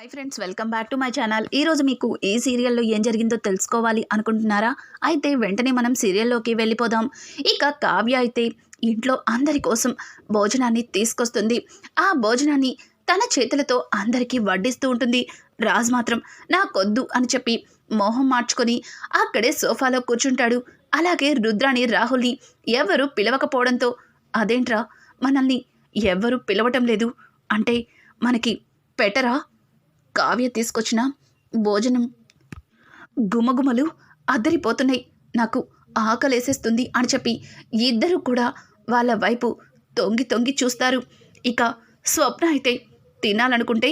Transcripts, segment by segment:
Hi friends welcome back to my channel ఈరోజు మీకు ఏ సీరియల్లో ఏం జరిగిందో తెలుసుకోవాలి అనుకుంటున్నారా? అయితే వెంటనే మనం సీరియల్లోకి వెళ్ళిపోదాం. ఇక కావ్య అయితే ఇంట్లో అందరి కోసం భోజనాన్ని తీసుకొస్తుంది. ఆ భోజనాన్ని తన చేతులతో అందరికీ వడ్డిస్తూ ఉంటుంది. రాజ్ మాత్రం నాకొద్దు అని చెప్పి మొహం మార్చుకొని అక్కడే సోఫాలో కూర్చుంటాడు. అలాగే రుద్రాని రాహుల్ని ఎవరు పిలవకపోవడంతో అదేంట్రా మనల్ని ఎవ్వరూ పిలవటం లేదు. అంటే మనకి పెట్టరా? కావ్య తీసుకొచ్చిన భోజనం గుమగుమలు అద్దరిపోతున్నాయి. నాకు ఆకలేసేస్తుంది అని చెప్పి ఇద్దరు కూడా వాళ్ళ వైపు తొంగి తొంగి చూస్తారు. ఇక స్వప్న అయితే తినాలనుకుంటే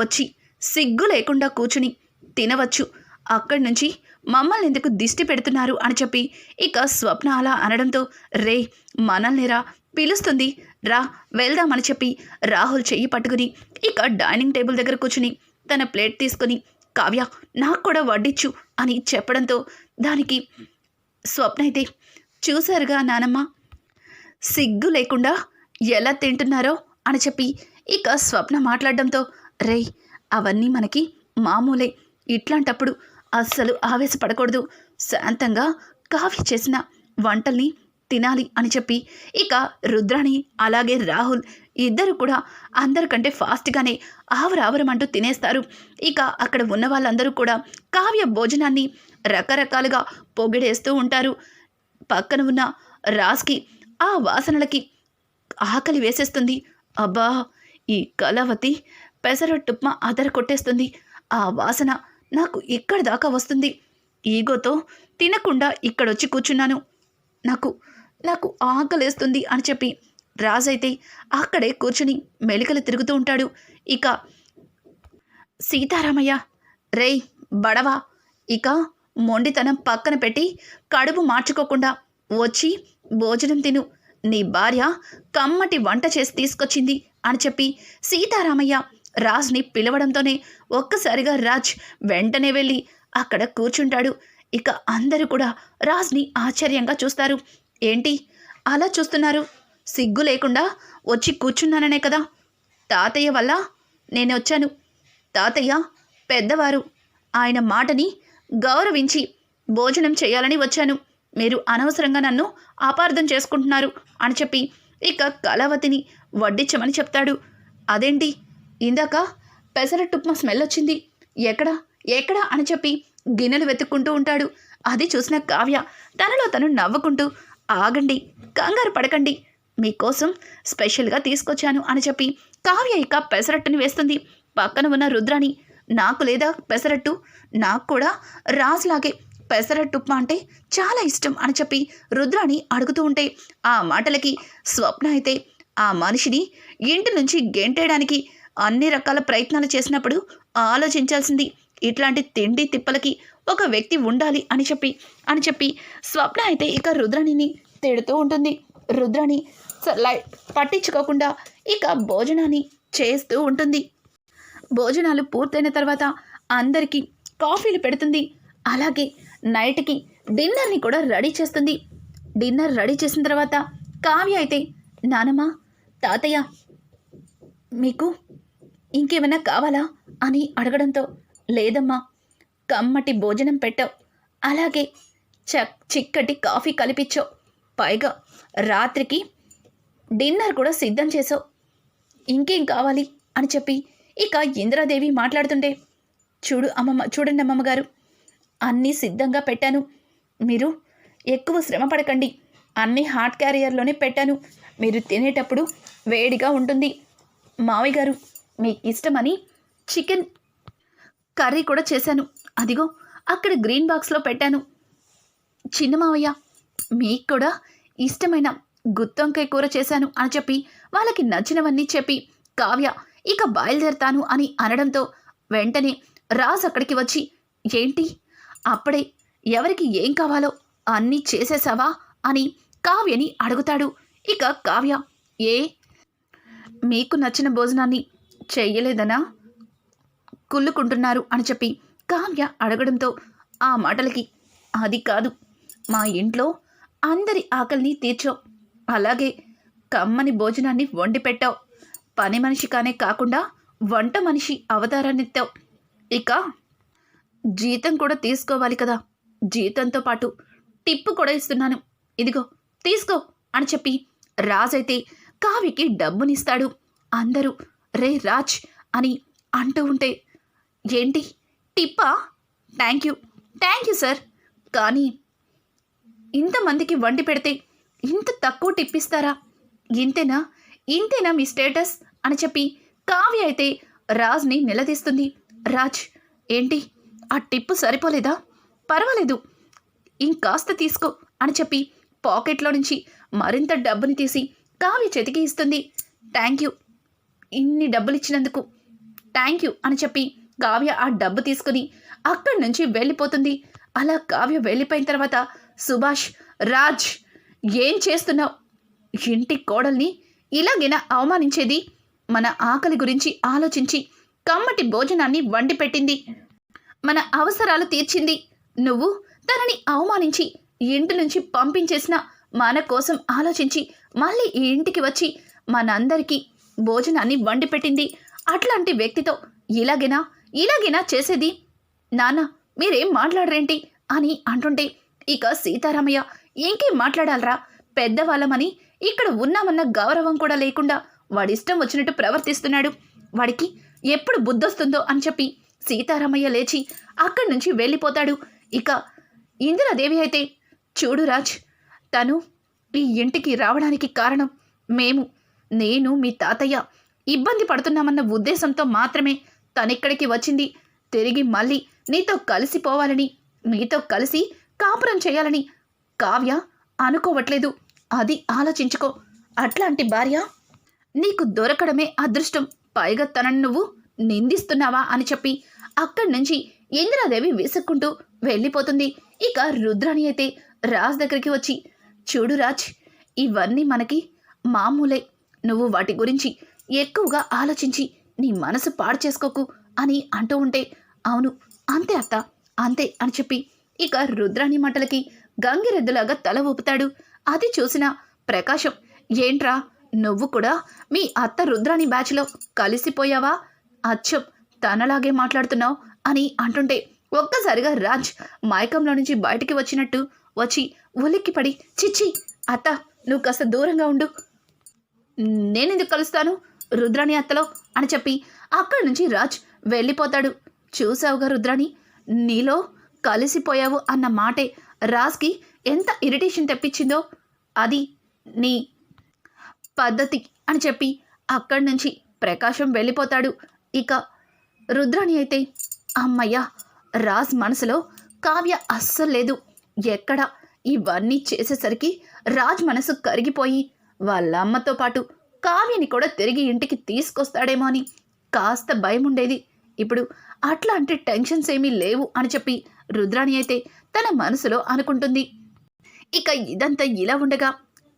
వచ్చి సిగ్గు లేకుండా కూర్చుని తినవచ్చు. అక్కడి నుంచి మమ్మల్ని ఎందుకు దిష్టి పెడుతున్నారు అని చెప్పి ఇక స్వప్న అలా అనడంతో రే మనల్నిరా పిలుస్తుంది. రా వెళ్దామని చెప్పి రాహుల్ చెయ్యి పట్టుకుని ఇక డైనింగ్ టేబుల్ దగ్గర కూర్చుని తన ప్లేట్ తీసుకుని కావ్య నాకు కూడా వడ్డించు అని చెప్పడంతో దానికి స్వప్న అయితే చూశారుగా నానమ్మ. సిగ్గు లేకుండా ఎలా తింటున్నారో అని చెప్పి ఇక స్వప్న మాట్లాడడంతో రే అవన్నీ మనకి మామూలే. ఇట్లాంటప్పుడు అస్సలు ఆవేశపడకూడదు. శాంతంగా కాఫీ చేసిన వంటల్ని తినాలి అని చెప్పి ఇక రుద్రాణి అలాగే రాహుల్ ఇద్దరు కూడా అందరికంటే ఫాస్ట్గానే ఆవరావరమంటూ తినేస్తారు. ఇక అక్కడ ఉన్న వాళ్ళందరూ కూడా కావ్య భోజనాన్ని రకరకాలుగా పొగిడేస్తూ ఉంటారు. పక్కన ఉన్న రాజ్కి ఆ వాసనలకి ఆకలి వేసేస్తుంది. అబ్బా! ఈ కళావతి పెసరట్టుప్మా అదర కొట్టేస్తుంది. ఆ వాసన నాకు ఇక్కడ దాకా వస్తుంది. ఈగోతో తినకుండా ఇక్కడొచ్చి కూర్చున్నాను. నాకు నాకు ఆకలేస్తుంది అని చెప్పి రాజైతే అక్కడే కూర్చుని మెలికలు తిరుగుతూ ఉంటాడు. ఇక సీతారామయ్య రేయ్ బడవా. ఇక మొండితనం పక్కన పెట్టి కడుపు మార్చుకోకుండా వచ్చి భోజనం తిను. నీ భార్య కమ్మటి వంట చేసి తీసుకొచ్చింది అని చెప్పి సీతారామయ్య రాజ్ని పిలవడంతోనే ఒక్కసారిగా రాజ్ వెంటనే వెళ్ళి అక్కడ కూర్చుంటాడు. ఇక అందరూ కూడా రాజ్ని ఆశ్చర్యంగా చూస్తారు. ఏంటి? అలా చూస్తున్నారు? సిగ్గు లేకుండా వచ్చి కూర్చున్నాననే కదా. తాతయ్య వల్ల నేను వచ్చాను. తాతయ్య పెద్దవారు. ఆయన మాటని గౌరవించి భోజనం చేయాలని వచ్చాను. మీరు అనవసరంగా నన్ను అపార్థం చేసుకుంటున్నారు అని చెప్పి ఇక కళావతిని వడ్డించమని చెప్తాడు. అదేంటి? ఇందాక పెసరట్టుప్మా స్మెల్ వచ్చింది. ఎక్కడ? ఎక్కడ? అని చెప్పి గిన్నెలు వెతుక్కుంటూ ఉంటాడు. అది చూసిన కావ్య తనలో తను నవ్వుకుంటూ ఆగండి కంగారు పడకండి. మీకోసం స్పెషల్గా తీసుకొచ్చాను అని చెప్పి కావ్య ఇక పెసరట్టుని వేస్తుంది. పక్కన ఉన్న రుద్రాని నాకు లేదా పెసరట్టు? నాకు కూడా రాజులాగే పెసరట్టు ఉప్మా అంటే చాలా ఇష్టం అని చెప్పి రుద్రాని అడుగుతూ ఉంటే ఆ మాటలకి స్వప్న అయితే ఆ మనిషిని ఇంటి నుంచి గెంటేయడానికి అన్ని రకాల ప్రయత్నాలు చేసినప్పుడు ఆలోచించాల్సింది ఇట్లాంటి తిండి తిప్పలకి ఒక వ్యక్తి ఉండాలి అని చెప్పి అని చెప్పి స్వప్న అయితే ఇక రుద్రాణిని తిడుతూ ఉంటుంది. రుద్రాణి పట్టించుకోకుండా ఇక భోజనాన్ని చేస్తూ ఉంటుంది. భోజనాలు పూర్తయిన తర్వాత అందరికీ కాఫీలు పెడుతుంది. అలాగే నైట్కి డిన్నర్ని కూడా రెడీ చేస్తుంది. డిన్నర్ రెడీ చేసిన తర్వాత కావ్య అయితే నానమ్మ తాతయ్య మీకు ఇంకేమైనా కావాలా? అని అడగడంతో లేదమ్మా కమ్మటి భోజనం పెట్టావు. అలాగే చ చిక్కటి కాఫీ కలిపించావు పైగా రాత్రికి డిన్నర్ కూడా సిద్ధం చేసావు ఇంకేం కావాలి అని చెప్పి ఇక ఇంద్రాదేవి మాట్లాడుతుంటే చూడు అమ్మమ్మ చూడండి అమ్మమ్మ గారు అన్నీ సిద్ధంగా పెట్టాను. మీరు ఎక్కువ శ్రమ పడకండి. అన్నీ హాట్ క్యారియర్లోనే పెట్టాను. మీరు తినేటప్పుడు వేడిగా ఉంటుంది. మావయ్య గారు మీకు ఇష్టమని చికెన్ కర్రీ కూడా చేశాను. అదిగో అక్కడ గ్రీన్ బాక్స్లో పెట్టాను. చిన్న మావయ్య మీకు కూడా ఇష్టమైన గుత్తొంకాయ కూర చేశాను అని చెప్పి వాళ్ళకి నచ్చినవన్నీ చెప్పి కావ్య ఇక బయలుదేరతాను అని అనడంతో వెంటనే రాజ్ అక్కడికి వచ్చి ఏంటి? అప్పుడే ఎవరికి ఏం కావాలో అన్నీ చేసేసావా? అని కావ్యని అడుగుతాడు. ఇక కావ్య ఏ? మీకు నచ్చిన భోజనాన్ని చెయ్యలేదనా? కుళ్ళుకుంటున్నారు అని చెప్పి కావ్య అడగడంతో ఆ మాటలకి అది కాదు మా ఇంట్లో అందరి ఆకలిని తీర్చావు అలాగే కమ్మని భోజనాన్ని వండి పెట్టావు. పని మనిషి కానే కాకుండా వంట మనిషి అవతారాన్నెత్తావు. ఇక జీతం కూడా తీసుకోవాలి కదా. జీతంతో పాటు టిప్పు కూడా ఇస్తున్నాను. ఇదిగో తీసుకో అని చెప్పి రాజైతే కావికి డబ్బునిస్తాడు. అందరూ రే రాజ్ అని అంటూ ఉంటే ఏంటి? టిప్పా? Thank you thank you sir. కానీ ఇంతమందికి వండి పెడితే ఇంత తక్కువ టిప్ ఇస్తారా ఇంతేనా? ఇంతేనా మీ స్టేటస్? అని చెప్పి కావ్య అయితే రాజ్ని నిలదీస్తుంది. రాజ్ ఏంటి? ఆ టిప్పు సరిపోలేదా? పర్వాలేదు. ఇంకాస్త తీసుకో అని చెప్పి పాకెట్లో నుంచి మరింత డబ్బుని తీసి కావ్య చేతికి ఇస్తుంది. Thank you. ఇన్ని డబ్బులు ఇచ్చినందుకు థ్యాంక్ యూ అని చెప్పి కావ్య ఆ డబ్బు తీసుకుని అక్కడి నుంచి వెళ్ళిపోతుంది. అలా కావ్య వెళ్ళిపోయిన తర్వాత సుభాష్ రాజ్ ఏం చేస్తున్నావు? ఇంటి కోడల్ని ఇలాగైనా అవమానించేది? మన ఆకలి గురించి ఆలోచించి కమ్మటి భోజనాన్ని వండి పెట్టింది మన అవసరాలు తీర్చింది. నువ్వు తనని అవమానించి ఇంటి నుంచి పంపించేసిన మన కోసం ఆలోచించి మళ్ళీ ఈ ఇంటికి వచ్చి మనందరికీ భోజనాన్ని వండి పెట్టింది అట్లాంటి వ్యక్తితో ఇలాగేనా ఇలాగేనా చేసేది? నాన్న మీరేం మాట్లాడరేంటి? అని అంటుంటే ఇక సీతారామయ్య ఇంకేం మాట్లాడాలరా? పెద్దవాళ్ళమని ఇక్కడ ఉన్నామన్న గౌరవం కూడా లేకుండా వాడిష్టం వచ్చినట్టు ప్రవర్తిస్తున్నాడు. వాడికి ఎప్పుడు బుద్ధొస్తుందో అని చెప్పి సీతారామయ్య లేచి అక్కడి నుంచి వెళ్ళిపోతాడు. ఇక ఇందిరాదేవి అయితే చూడు రాజ్ తను ఈ ఇంటికి రావడానికి కారణం మేము నేను మీ తాతయ్య ఇబ్బంది పడుతున్నామన్న ఉద్దేశంతో మాత్రమే తనిక్కడికి వచ్చింది. తిరిగి మళ్ళీ నీతో కలిసిపోవాలని నీతో కలిసి కాపురం చేయాలని కావ్య అనుకోవట్లేదు. అది ఆలోచించుకో. అట్లాంటి భార్య నీకు దొరకడమే అదృష్టం. పైగా తనను నువ్వు నిందిస్తున్నావా అని చెప్పి అక్కడి నుంచి ఇందిరాదేవి విసుక్కుంటూ వెళ్ళిపోతుంది. ఇక రుద్రాణి అయితే రాజ్ దగ్గరికి వచ్చి చూడు రాజ్ ఇవన్నీ మనకి మామూలే. నువ్వు వాటి గురించి ఎక్కువగా ఆలోచించి నీ మనసు పాడు చేసుకోకు అని అంటూ ఉంటే అవును అంతే అత్త అంతే అని చెప్పి ఇక రుద్రాణి మాటలకి గంగిరెద్దులాగా తల ఊపుతాడు. అది చూసిన ప్రకాశం ఏంట్రా నువ్వు కూడా మీ అత్త రుద్రాణి బ్యాచ్లో కలిసిపోయావా? అచ్చం తనలాగే మాట్లాడుతున్నావు అని అంటుంటే ఒక్కసారిగా రాజ్ మాయకంలో నుంచి బయటికి వచ్చినట్టు వచ్చి ఉలిక్కిపడి చిచ్చి అత్త నువ్వు కాస్త దూరంగా ఉండు. నేనెందుకు కలుస్తాను రుద్రాణి అత్తలో? అని చెప్పి అక్కడి నుంచి రాజ్ వెళ్ళిపోతాడు. చూసావుగా రుద్రాణి నీలో కలిసిపోయావు అన్న మాటే రాజ్కి ఎంత ఇరిటేషన్ తెప్పించిందో అది నీ పద్ధతి అని చెప్పి అక్కడి నుంచి ప్రకాశం వెళ్ళిపోతాడు. ఇక రుద్రాణి అయితే అమ్మయ్య రాజ్ మనసులో కావ్య అస్సలు లేదు. ఎక్కడ ఇవన్నీ చేసేసరికి రాజ్ మనసు కరిగిపోయి వాళ్ళ అమ్మతో పాటు కావ్యని కూడా తిరిగి ఇంటికి తీసుకొస్తాడేమో అని కాస్త భయం ఉండేది ఇప్పుడు అట్లాంటి టెన్షన్స్ ఏమీ లేవు అని చెప్పి రుద్రాణి అయితే తన మనసులో అనుకుంటుంది. ఇక ఇదంతా ఇలా ఉండగా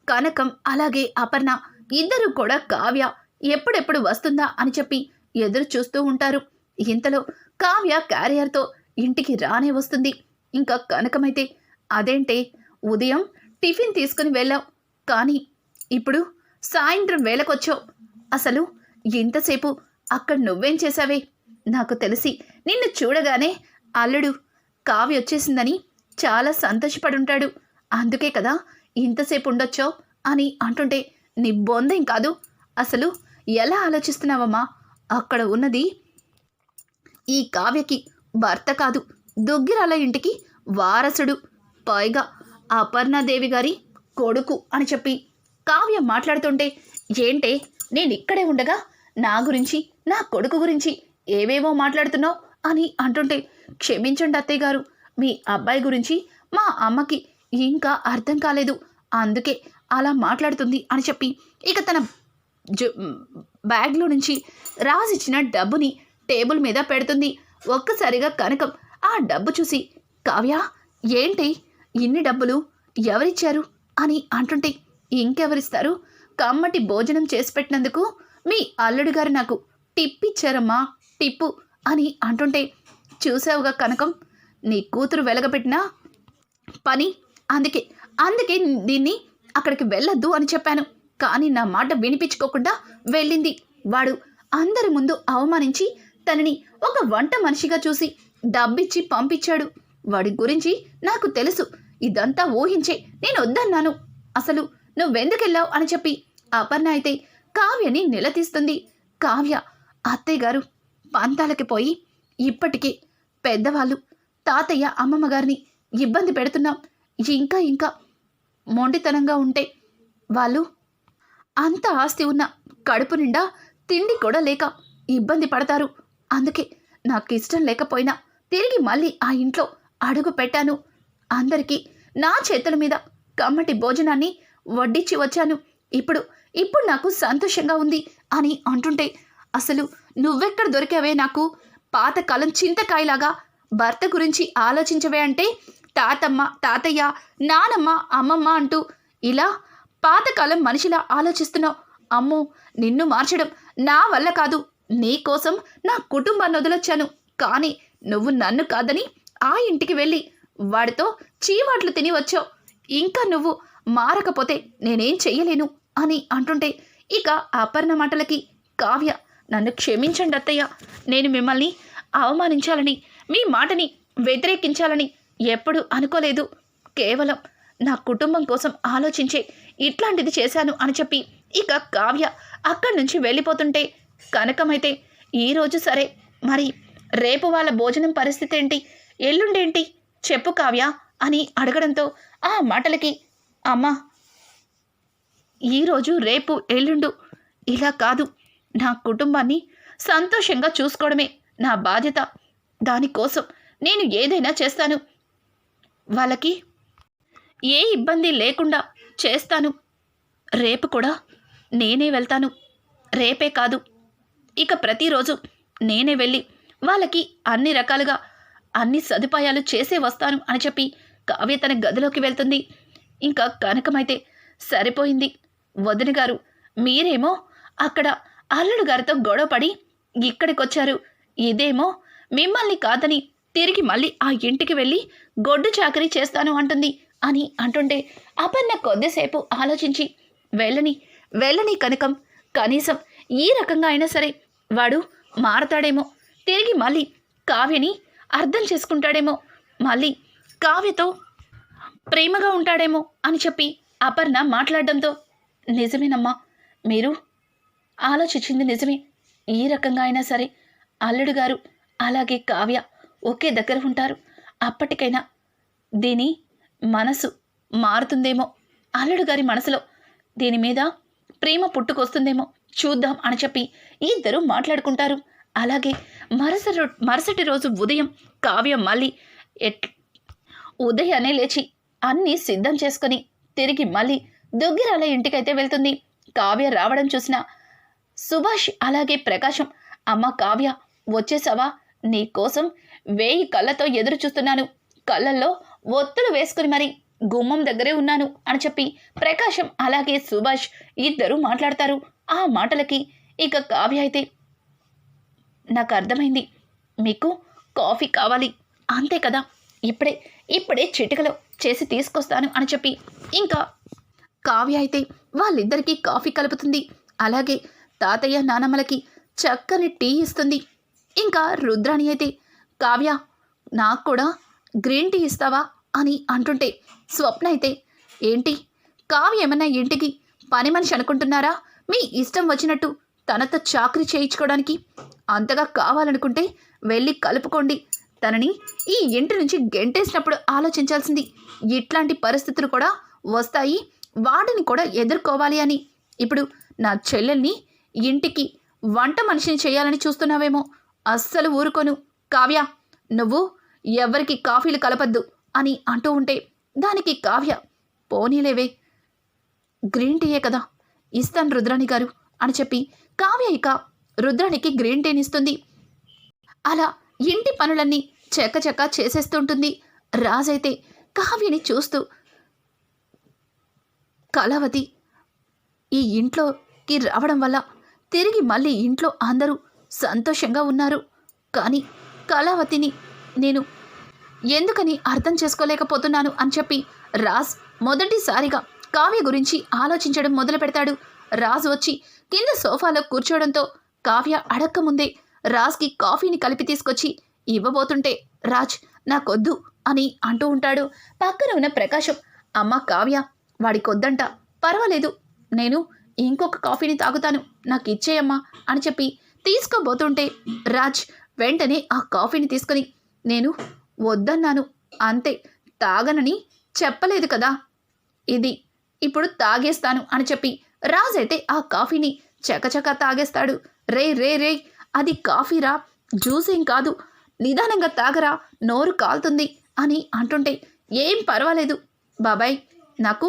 కనకం అలాగే అపర్ణ ఇద్దరు కూడా కావ్య ఎప్పుడెప్పుడు వస్తుందా అని చెప్పి ఎదురు చూస్తూ ఉంటారు. ఇంతలో కావ్య క్యారియర్తో ఇంటికి రానే వస్తుంది. ఇంకా కనకమైతే అదేంటే ఉదయం టిఫిన్ తీసుకుని వెళ్ళావు. కానీ ఇప్పుడు సాయంత్రం వేళకొచ్చావు. అసలు ఇంతసేపు అక్కడ నువ్వేం చేశావే? నాకు తెలిసి నిన్ను చూడగానే అల్లుడు కావ్య వచ్చేసిందని చాలా సంతోషపడుంటాడు. అందుకే కదా ఇంతసేపు ఉండొచ్చో అని అంటుంటే నీ బొందేం కాదు. అసలు ఎలా ఆలోచిస్తున్నావమ్మా? అక్కడ ఉన్నది ఈ కావ్యకి భర్త కాదు. దుగ్గిరాల ఇంటికి వారసుడు. పైగా అపర్ణాదేవి గారి కొడుకు అని చెప్పి కావ్య మాట్లాడుతుంటే ఏంటే నేను ఇక్కడే ఉండగా నా గురించి నా కొడుకు గురించి ఏవేవో మాట్లాడుతున్నావు అని అంటుంటే క్షమించండి అత్తయ్య గారు. మీ అబ్బాయి గురించి మా అమ్మకి ఇంకా అర్థం కాలేదు. అందుకే అలా మాట్లాడుతుంది అని చెప్పి ఇక తన బ్యాగ్లో నుంచి రాసిచ్చిన డబ్బుని టేబుల్ మీద పెడుతుంది. ఒక్కసారిగా కనకం ఆ డబ్బు చూసి కావ్య ఏంటి? ఇన్ని డబ్బులు ఎవరిచ్చారు? అని అంటుంటే ఇంకెవరిస్తారు? కమ్మటి భోజనం చేసి పెట్టినందుకు మీ అల్లుడు గారు నాకు టిప్ ఇచ్చారమ్మా టిప్పు అని అంటుంటే చూసావుగా కనకం నీ కూతురు వెలగబెట్టిన పని. అందుకే అందుకే దీన్ని అక్కడికి వెళ్ళొద్దు అని చెప్పాను. కానీ నా మాట వినిపించుకోకుండా వెళ్ళింది. వాడు అందరి ముందు అవమానించి తనని ఒక వంట మనిషిగా చూసి డబ్బిచ్చి పంపించాడు. వాడి గురించి నాకు తెలుసు. ఇదంతా ఊహించే నేను వద్దన్నాను. అసలు నువ్వెందుకెళ్ళావు అని చెప్పి అపర్ణ అయితే కావ్యని నిలదీస్తుంది. కావ్య అత్తయ్య గారు పంతాలకి పోయి ఇప్పటికే పెద్దవాళ్ళు తాతయ్య అమ్మమ్మ గారిని ఇబ్బంది పెడుతున్నాం. ఇంకా ఇంకా మొండితనంగా ఉంటే వాళ్ళు అంత ఆస్తి ఉన్న కడుపు నిండా తిండి కూడా లేక ఇబ్బంది పడతారు. అందుకే నాకు ఇష్టం లేకపోయినా తిరిగి మళ్ళీ ఆ ఇంట్లో అడుగు పెట్టాను. అందరికీ నా చేతుల మీద కమ్మటి భోజనాన్ని వడ్డించి వచ్చాను. ఇప్పుడు ఇప్పుడు నాకు సంతోషంగా ఉంది అని అంటుంటే అసలు నువ్వెక్కడ దొరికావే నాకు పాతకాలం చింతకాయలాగా భర్త గురించి ఆలోచించవే అంటే తాతమ్మ తాతయ్య నానమ్మ అమ్మమ్మ అంటూ ఇలా పాతకాలం మనిషిలా ఆలోచిస్తున్నావు. అమ్మో నిన్ను మార్చడం నా వల్ల కాదు. నీ కోసం నా కుటుంబాన్ని వదిలొచ్చాను. కానీ నువ్వు నన్ను కాదని ఆ ఇంటికి వెళ్ళి వాడితో చీవాట్లు తిని వచ్చావు. ఇంకా నువ్వు మారకపోతే నేనేం చెయ్యలేను అని అంటుంటే ఇక అపర్ణ మాటలకి కావ్య నన్ను క్షమించండి అత్తయ్య. నేను మిమ్మల్ని అవమానించాలని మీ మాటని వ్యతిరేకించాలని ఎప్పుడు అనుకోలేదు. కేవలం నా కుటుంబం కోసం ఆలోచించే ఇట్లాంటిది చేశాను అని చెప్పి ఇక కావ్య అక్కడి నుంచి వెళ్ళిపోతుంటే కనకమైతే ఈరోజు సరే. మరి రేపు వాళ్ళ భోజనం పరిస్థితి ఏంటి? ఎల్లుండేంటి? చెప్పు కావ్య అని అడగడంతో ఆ మాటలకి అమ్మా ఈరోజు రేపు ఎల్లుండు ఇలా కాదు. నా కుటుంబాన్ని సంతోషంగా చూసుకోవడమే నా బాధ్యత. దానికోసం నేను ఏదైనా చేస్తాను. వాళ్ళకి ఏ ఇబ్బంది లేకుండా చేస్తాను. రేపు కూడా నేనే వెళ్తాను. రేపే కాదు. ఇక ప్రతిరోజు నేనే వెళ్ళి వాళ్ళకి అన్ని రకాలుగా అన్ని సదుపాయాలు చేసే వస్తాను అని చెప్పి కావ్య తన గదిలోకి వెళ్తుంది. ఇంకా కనకమైతే సరిపోయింది. వదిన గారు మీరేమో అక్కడ అల్లుడు గారితో గొడవపడి ఇక్కడికొచ్చారు. ఇదేమో మిమ్మల్ని కాదని తిరిగి మళ్ళీ ఆ ఇంటికి వెళ్ళి గొడ్డు చాకరీ చేస్తాను అంటుంది అని అంటుంటే అపర్ణ కొద్దిసేపు ఆలోచించి వెళ్ళని వెళ్ళని కనకం కనీసం ఈ రకంగా అయినా సరే వాడు మారతాడేమో. తిరిగి మళ్ళీ కావ్యని అర్థం చేసుకుంటాడేమో. మళ్ళీ కావ్యతో ప్రేమగా ఉంటాడేమో అని చెప్పి అపర్ణ మాట్లాడడంతో నిజమేనమ్మా మీరు ఆలోచించింది నిజమే. ఈ రకంగా అయినా సరే అల్లుడు గారు అలాగే కావ్య ఒకే దగ్గర ఉంటారు. అప్పటికైనా దీని మనసు మారుతుందేమో. అల్లుడు గారి మనసులో దీని మీద ప్రేమ పుట్టుకొస్తుందేమో చూద్దాం అని చెప్పి ఇద్దరు మాట్లాడుకుంటారు. అలాగే మరుసటి రో- మరుసటి రోజు ఉదయం కావ్య మళ్ళీ ఎట్ ఉదయాన్నే లేచి అన్నీ సిద్ధం చేసుకొని తిరిగి మళ్ళీ దుగ్గిరాల ఇంటికైతే వెళ్తుంది. కావ్య రావడం చూసిన సుభాష్ అలాగే ప్రకాశం అమ్మ కావ్య వచ్చేసావా? నీకోసం వేయి కళ్ళతో ఎదురు చూస్తున్నాను. కళ్ళల్లో ఒత్తులు వేసుకుని మరి గుమ్మం దగ్గరే ఉన్నాను అని చెప్పి ప్రకాశం అలాగే సుభాష్ ఇద్దరు మాట్లాడతారు. ఆ మాటలకి ఇక కావ్య అయితే నాకు అర్థమైంది. మీకు కాఫీ కావాలి. అంతే కదా. ఇప్పుడే ఇప్పుడే చిటికలో చేసి తీసుకొస్తాను అని చెప్పి ఇంకా కావ్య అయితే వాళ్ళిద్దరికీ కాఫీ కలుపుతుంది. అలాగే తాతయ్య నానమ్మలకి చక్కని టీ ఇస్తుంది. ఇంకా రుద్రాణి అయితే కావ్య నాకు కూడా గ్రీన్ టీ ఇస్తావా? అని అంటుంటే స్వప్న అయితే ఏంటి? కావ్య ఏమన్నా ఇంటికి పని మనిషి అనుకుంటున్నారా? మీ ఇష్టం వచ్చినట్టు తనతో చాకరీ చేయించుకోవడానికి అంతగా కావాలనుకుంటే వెళ్ళి కలుపుకోండి. తనని ఈ ఇంటి నుంచి గెంటేసినప్పుడు ఆలోచించాల్సింది. ఇట్లాంటి పరిస్థితులు కూడా వస్తాయి. వాటిని కూడా ఎదుర్కోవాలి అని. ఇప్పుడు నా చెల్లెల్ని ఇంటికి వంట మనిషిని చేయాలని చూస్తున్నావేమో. అస్సలు ఊరుకోను. కావ్య నువ్వు ఎవరికి కాఫీలు కలపద్దు అని అంటూ ఉంటే దానికి కావ్య పోనీలేవే. గ్రీన్ టీయే కదా ఇస్తాను రుద్రాణి గారు అని చెప్పి కావ్య ఇక రుద్రానికి గ్రీన్ టీని ఇస్తుంది. అలా ఇంటి పనులన్నీ చెక్కచెక్క చేసేస్తుంటుంది రాజైతే కావ్యని చూస్తూ. కళావతి ఈ ఇంట్లోకి రావడం వల్ల తిరిగి మళ్ళీ ఇంట్లో అందరూ సంతోషంగా ఉన్నారు. కానీ కళావతిని నేను ఎందుకని అర్థం చేసుకోలేకపోతున్నాను అని చెప్పి రాజ్ మొదటిసారిగా కావ్య గురించి ఆలోచించడం మొదలు పెడతాడు. రాజ్ వచ్చి కింద సోఫాలో కూర్చోవడంతో కావ్య అడక్క ముందే రాజ్కి కాఫీని కలిపి తీసుకొచ్చి ఇవ్వబోతుంటే రాజ్ నాకొద్దు అని అంటూ ఉంటాడు. పక్కన ఉన్న ప్రకాశం అమ్మ కావ్య వాడికొద్దంట. పర్వాలేదు నేను ఇంకొక కాఫీని తాగుతాను. నాకు ఇచ్చేయమ్మా అని చెప్పి తీసుకోబోతుంటే రాజ్ వెంటనే ఆ కాఫీని తీసుకొని నేను వద్దన్నాను. అంతే. తాగనని చెప్పలేదు కదా. ఇది ఇప్పుడు తాగేస్తాను అని చెప్పి రాజ్ అయితే ఆ కాఫీని చకచక తాగేస్తాడు. రే రే రే అది కాఫీరా? జ్యూస్ ఏం కాదు. నిదానంగా తాగరా. నోరు కాలుతుంది అని అంటుంటే ఏం పర్వాలేదు. బాబాయ్ నాకు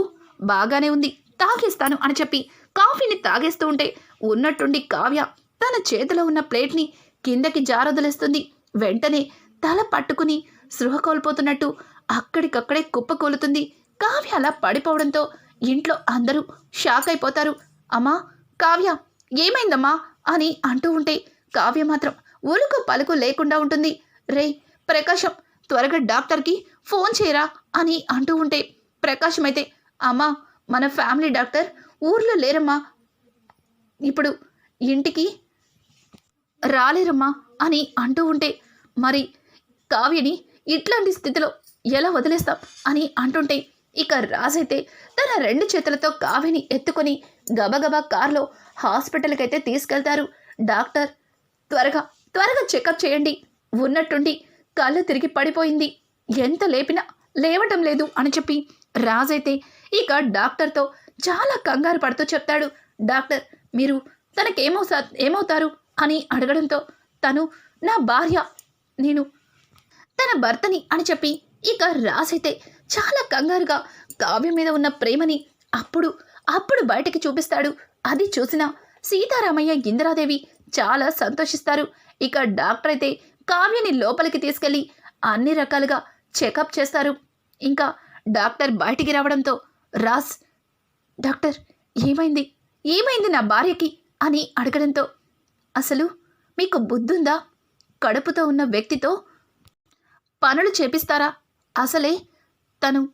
బాగానే ఉంది. తాగేస్తాను అని చెప్పి కాఫీని తాగేస్తూ ఉంటే ఉన్నట్టుండి కావ్య తన చేతిలో ఉన్న ప్లేట్ని కిందకి జారొదిలేస్తుంది. వెంటనే తల పట్టుకుని సృహ కోల్పోతున్నట్టు అక్కడికక్కడే కుప్పకూలుతుంది కావ్య అలా పడిపోవడంతో ఇంట్లో అందరూ షాక్ అయిపోతారు. అమ్మా కావ్య ఏమైందమ్మా? అని అంటూ ఉంటే కావ్య మాత్రం ఉలుకు పలుకు లేకుండా ఉంటుంది. రే ప్రకాశం త్వరగా డాక్టర్కి ఫోన్ చేయరా? అని అంటూ ఉంటే ప్రకాశం అయితే అమ్మా మన ఫ్యామిలీ డాక్టర్ ఊర్లో లేరమ్మా. ఇప్పుడు ఇంటికి రాలేరమ్మా అని అంటూ ఉంటే మరి కావ్యని ఇట్లాంటి స్థితిలో ఎలా వదిలేస్తాం అని అంటుంటే ఇక రాజైతే తన రెండు చేతులతో కావ్యని ఎత్తుకొని గబగబా కార్లో హాస్పిటల్కి అయితే తీసుకెళ్తారు. డాక్టర్ త్వరగా త్వరగా చెకప్ చేయండి. ఉన్నట్టుండి కళ్ళు తిరిగి పడిపోయింది. ఎంత లేపినా లేవటం లేదు అని చెప్పి రాజైతే ఇక డాక్టర్తో చాలా కంగారు పడుతూ చెప్తాడు. డాక్టర్ మీరు తనకేమవుతా ఏమవుతారు? అని అడగడంతో తను నా భార్య నేను తన భర్తని అని చెప్పి ఇక రాసైతే చాలా కంగారుగా కావ్యం మీద ఉన్న ప్రేమని అప్పుడు అప్పుడు బయటకి చూపిస్తాడు. అది చూసిన సీతారామయ్య ఇందిరాదేవి చాలా సంతోషిస్తారు. ఇక డాక్టర్ అయితే కావ్యని లోపలికి తీసుకెళ్ళి అన్ని రకాలుగా చెకప్ చేస్తారు. ఇంకా డాక్టర్ బయటికి రావడంతో రాస్ డాక్టర్ ఏమైంది? ఏమైంది నా భార్యకి? అని అడగడంతో అసలు మీకు బుద్ధుందా? కడుపుతో ఉన్న వ్యక్తితో పనులు చేపిస్తారా? అసలే తను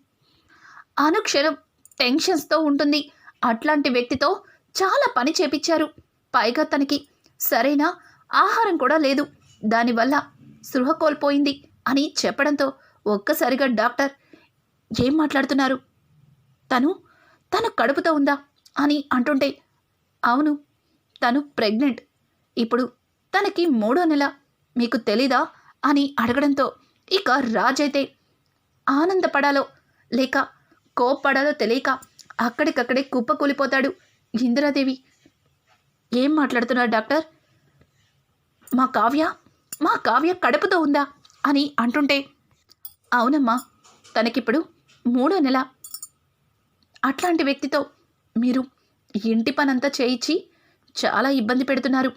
అనుక్షణం టెన్షన్స్తో ఉంటుంది. అట్లాంటి వ్యక్తితో చాలా పని చేపించారు పైగా తనకి సరైన ఆహారం కూడా లేదు. దానివల్ల సృహ కోల్పోయింది అని చెప్పడంతో ఒక్కసారిగా డాక్టర్ ఏం మాట్లాడుతున్నారు? తను తను కడుపుతో ఉందా? అని అంటుంటే అవును తను ప్రెగ్నెంట్. ఇప్పుడు తనకి మూడో నెల. మీకు తెలీదా? అని అడగడంతో ఇక రాజైతే ఆనందపడాలో లేక కోప్పడాలో తెలియక అక్కడికక్కడే కుప్పకూలిపోతాడు ఇందిరాదేవి. ఏం మాట్లాడుతున్నారు డాక్టర్? మా కావ్య మా కావ్య కడుపుతో ఉందా? అని అంటుంటే అవునమ్మా తనకిప్పుడు మూడో నెల. అట్లాంటి వ్యక్తితో మీరు ఇంటి పనంతా చేయించి చాలా ఇబ్బంది పెడుతున్నారు.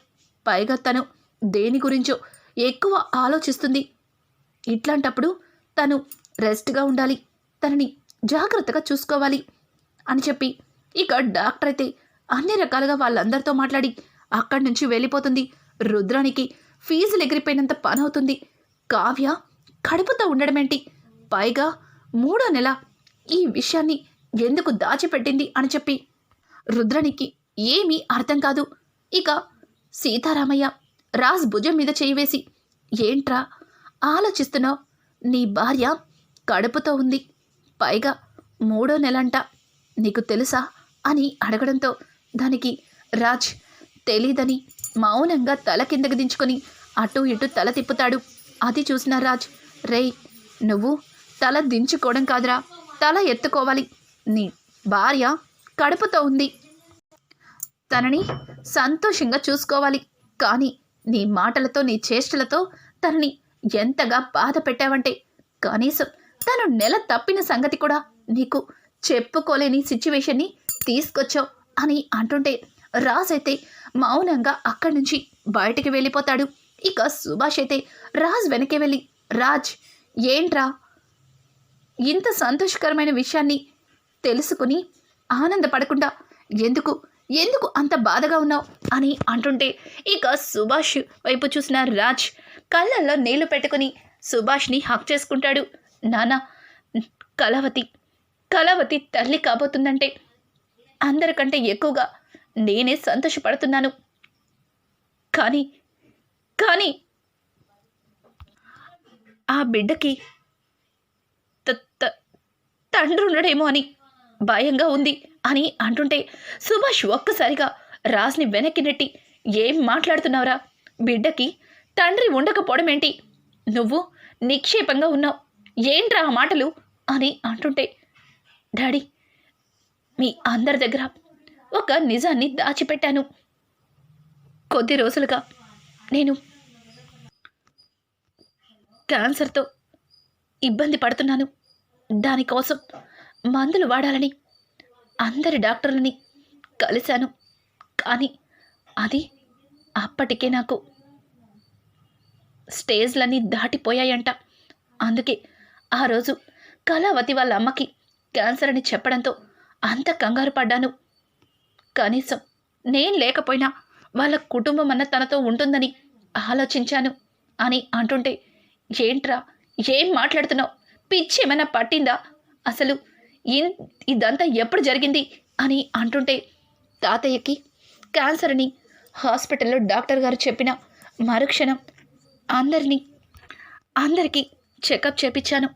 పైగా తను దేని గురించో ఎక్కువ ఆలోచిస్తుంది. ఇట్లాంటప్పుడు తను రెస్ట్గా ఉండాలి. తనని జాగ్రత్తగా చూసుకోవాలి అని చెప్పి ఇక డాక్టర్ అయితే అన్ని రకాలుగా వాళ్ళందరితో మాట్లాడి అక్కడి నుంచి వెళ్ళిపోతుంది. రుద్రానికి ఫీజులు ఎగిరిపోయినంత పని అవుతుంది కావ్య కడుపుతో ఉండడమేంటి? పైగా మూడో నెల ఈ విషయాన్ని ఎందుకు దాచిపెట్టింది అని చెప్పి రుద్రానికి ఏమీ అర్థం కాదు. ఇక సీతారామయ్య రాజ్ భుజం మీద చేయివేసి ఏంట్రా ఆలోచిస్తున్నావు? నీ భార్య కడుపుతో ఉంది. పైగా మూడో నెలంట. నీకు తెలుసా? అని అడగడంతో దానికి రాజ్ తెలీదని మౌనంగా తల కిందకి దించుకొని అటు ఇటు తల తిప్పుతాడు. అది చూసిన రాజ్ రేయ్ నువ్వు తల దించుకోవడం కాదురా. తల ఎత్తుకోవాలి. నీ భార్య కడుపుతో ఉంది. తనని సంతోషంగా చూసుకోవాలి. కానీ నీ మాటలతో నీ చేష్టలతో తనని ఎంతగా బాధ పెట్టావంటే కనీసం తను నెల తప్పిన సంగతి కూడా నీకు చెప్పుకోలేని సిచ్యువేషన్ని తీసుకొచ్చావు అని అంటుంటే రాజ్ అయితే మౌనంగా అక్కడి నుంచి బయటికి వెళ్ళిపోతాడు. ఇక సుభాష్ అయితే రాజ్ వెనకే వెళ్ళి రాజ్ ఏంట్రా? ఇంత సంతోషకరమైన విషయాన్ని తెలుసుకుని ఆనందపడకుండా ఎందుకు ఎందుకు అంత బాధగా ఉన్నావు? అని అంటుంటే ఇక సుభాష్ వైపు చూసిన రాజ్ కళ్ళల్లో నీళ్ళు పెట్టుకుని సుభాష్ని హక్ చేసుకుంటాడు. నాన్న కలవతి కలవతి తల్లి కాబోతుందంటే అందరికంటే ఎక్కువగా నేనే సంతోషపడుతున్నాను. కానీ కానీ ఆ బిడ్డకి త- తండ్రి ఉండడేమో అని భయంగా ఉంది. అని అంటుంటే సుభాష్ ఒక్కసారిగా రాజ్ని వెనక్కి నెట్టి ఏం మాట్లాడుతున్నావురా? బిడ్డకి తండ్రి ఉండకపోవడం ఏంటి? నువ్వు నిక్షేపంగా ఉన్నావు. ఏంట్రా ఆ మాటలు? అని అంటుంటే డాడీ మీ అందరి దగ్గర ఒక నిజాన్ని దాచిపెట్టాను. కొద్ది రోజులుగా నేను క్యాన్సర్తో ఇబ్బంది పడుతున్నాను. దానికోసం మందులు వాడాలని అందరి డాక్టర్లని కలిశాను. కానీ అది అప్పటికే నాకు స్టేజ్లన్నీ దాటిపోయాయంట. అందుకే ఆ రోజు కళావతి వాళ్ళ అమ్మకి క్యాన్సర్ అని చెప్పడంతో అంత కంగారు పడ్డాను. కనీసం నేను లేకపోయినా వాళ్ళ కుటుంబం అన్న తనతో ఉంటుందని ఆలోచించాను. అని అంటుంటే ఏంట్రా ఏం మాట్లాడుతున్నావు? పిచ్చి ఏమైనా పట్టిందా? అసలు ఇదంతా ఎప్పుడు జరిగింది? అని అంటుంటే తాతయ్యకి క్యాన్సర్ అని హాస్పిటల్లో డాక్టర్ గారు చెప్పిన మరుక్షణం అందరినీ అందరికీ చెకప్ చేపించాను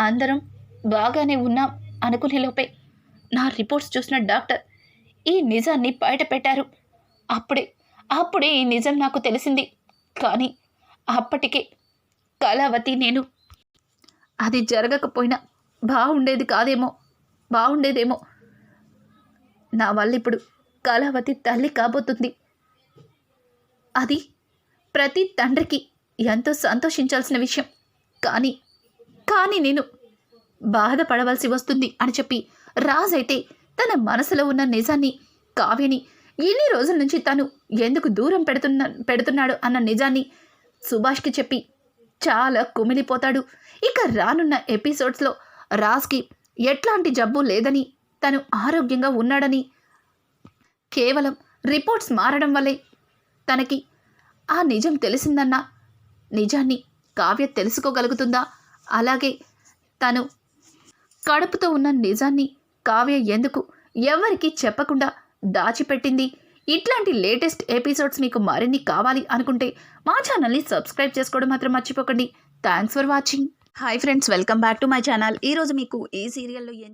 అందరం బాగానే ఉన్నాం అనుకునే లోపే నా రిపోర్ట్స్ చూసిన డాక్టర్ ఈ నిజాన్ని బయట పెట్టారు. అప్పుడే అప్పుడే ఈ నిజం నాకు తెలిసింది. కానీ అప్పటికే కళావతి నేను. అది జరగకపోయినా బాగుండేది కాదేమో బాగుండేదేమో. నా వల్ల ఇప్పుడు కళావతి తల్లి కాబోతుంది. అది ప్రతి తండ్రికి ఎంతో సంతోషించాల్సిన విషయం. కానీ కానీ నేను బాధపడవలసి వస్తుంది అని చెప్పి రాజ్ అయితే తన మనసులో ఉన్న నిజాన్ని కావ్యని ఎన్ని రోజుల నుంచి తను ఎందుకు దూరం పెడుతున్న పెడుతున్నాడు అన్న నిజాన్ని సుభాష్కి చెప్పి చాలా కుమిలిపోతాడు. ఇక రానున్న ఎపిసోడ్స్లో రాజ్కి ఎట్లాంటి జబ్బు లేదని తను ఆరోగ్యంగా ఉన్నాడని. కేవలం రిపోర్ట్స్ మారడం వల్లే తనకి ఆ నిజం తెలిసిందన్న నిజాన్ని కావ్య తెలుసుకోగలుగుతుందా? అలాగే తను కడుపుతో ఉన్న నిజాన్ని కావ్య ఎందుకు ఎవరికి చెప్పకుండా దాచిపెట్టింది? ఇట్లాంటి లేటెస్ట్ ఎపిసోడ్స్ మీకు మరిన్ని కావాలి అనుకుంటే మా ఛానల్ని సబ్స్క్రైబ్ చేసుకోవడం మాత్రం మర్చిపోకండి. Thanks for watching. Hi friends welcome back to my channel. ఈరోజు మీకు ఈ సీరియల్లో ఏం